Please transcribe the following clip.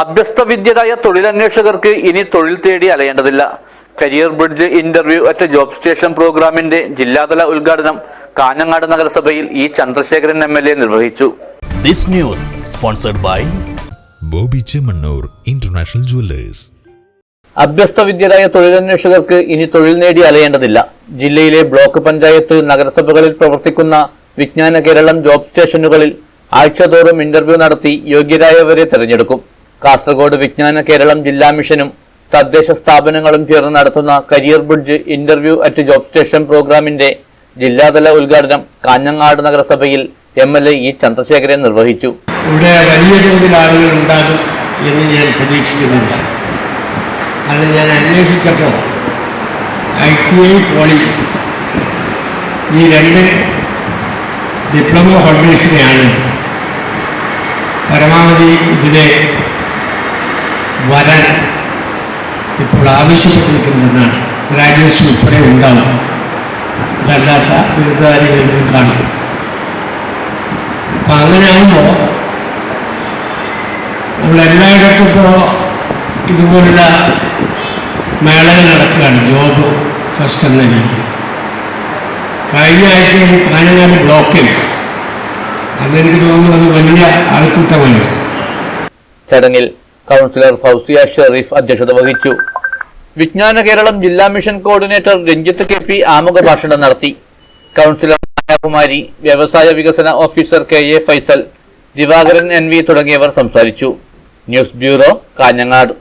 അഭ്യസ്തവിദ്യരായ തൊഴിലന്വേഷകർക്ക് ഇനി തൊഴിൽ തേടി അലയേണ്ടതില്ല. Career bridge interview at job station പ്രോഗ്രാമിന്റെ ജില്ലാതല ഉദ്ഘാടനം കാഞ്ഞങ്ങാട് നഗരസഭയിൽ E Chandrasekharan M L A നിർവഹിച്ചു. This news sponsored by Boby Chemmanur international jewellers. അഭ്യസ്തവിദ്യരായ തൊഴിലന്വേഷകർക്ക് ഇനി തൊഴിൽ നേടി അലയേണ്ടതില്ല. ജില്ലയിലെ ബ്ലോക്ക് പഞ്ചായത്ത് നഗരസഭകളിൽ പ്രവർത്തിക്കുന്ന വിജ്ഞാന കേരളം ജോബ് സ്റ്റേഷനുകളിൽ ആഴ്ചതോറും ഇന്റർവ്യൂ നടത്തി യോഗ്യരായവരെ തെരഞ്ഞെടുക്കും. കാസർഗോഡ് വിജ്ഞാന കേരളം ജില്ലാ മിഷനും തദ്ദേശ സ്ഥാപനങ്ങളും ചേർന്ന് നടത്തുന്ന career bridge interview at job station പ്രോഗ്രാമിന്റെ ജില്ലാതല ഉദ്ഘാടനം കാഞ്ഞങ്ങാട് നഗരസഭയിൽ M L A E Chandrasekharan നിർവഹിച്ചു. ഇവിടെ വലിയ തോതിൽ ആളുകൾ ഉണ്ടാകും എന്ന് ഞാൻ പ്രതീക്ഷിക്കുന്നുണ്ട് കാരണം ഞാൻ അന്വേഷിച്ചപ്പോൾ ഐ ടി ഐ പോളി ഈ രണ്ട് ഡിപ്ലോമ ഹോൾഡേഴ്സിനെയാണ് പരമാവധി ഇതിലെ വരാൻ ഇപ്പോൾ ആവശ്യപ്പെട്ടിരിക്കുന്നതെന്നാണ് ഗ്രാജുവേഷൻ ഉൾപ്പെടെ ഉണ്ടാവും. അതല്ലാത്ത ബിരുദധാരികളിലും കാണും. അപ്പം അങ്ങനെ ആകുമ്പോൾ നമ്മളെല്ലായിടത്തും ഇപ്പോൾ ഇതുപോലുള്ള മേളകൾ നടക്കുകയാണ്. ജോബ് ഫസ്റ്റ് എന്ന രീതി കഴിഞ്ഞ ആഴ്ചയിൽ കാഞ്ഞങ്ങാട് ബ്ലോക്കിൽ അതെനിക്ക് തോന്നുന്നു അത് വലിയ ആൾക്കൂട്ടമാണ് ചടങ്ങിൽ കൗൺസിലർ ഫൗസിയ ഷെറീഫ് അധ്യക്ഷത വഹിച്ചു. വിജ്ഞാന കേരളം ജില്ലാ mission coordinator Ranjith K P ആമുഖ ഭാഷണം നടത്തി. കൗൺസിലർ കുമാരി വ്യവസായ വികസന officer K A Faisal Divakaran N V തുടങ്ങിയവർ സംസാരിച്ചു. News bureau Kanhangad.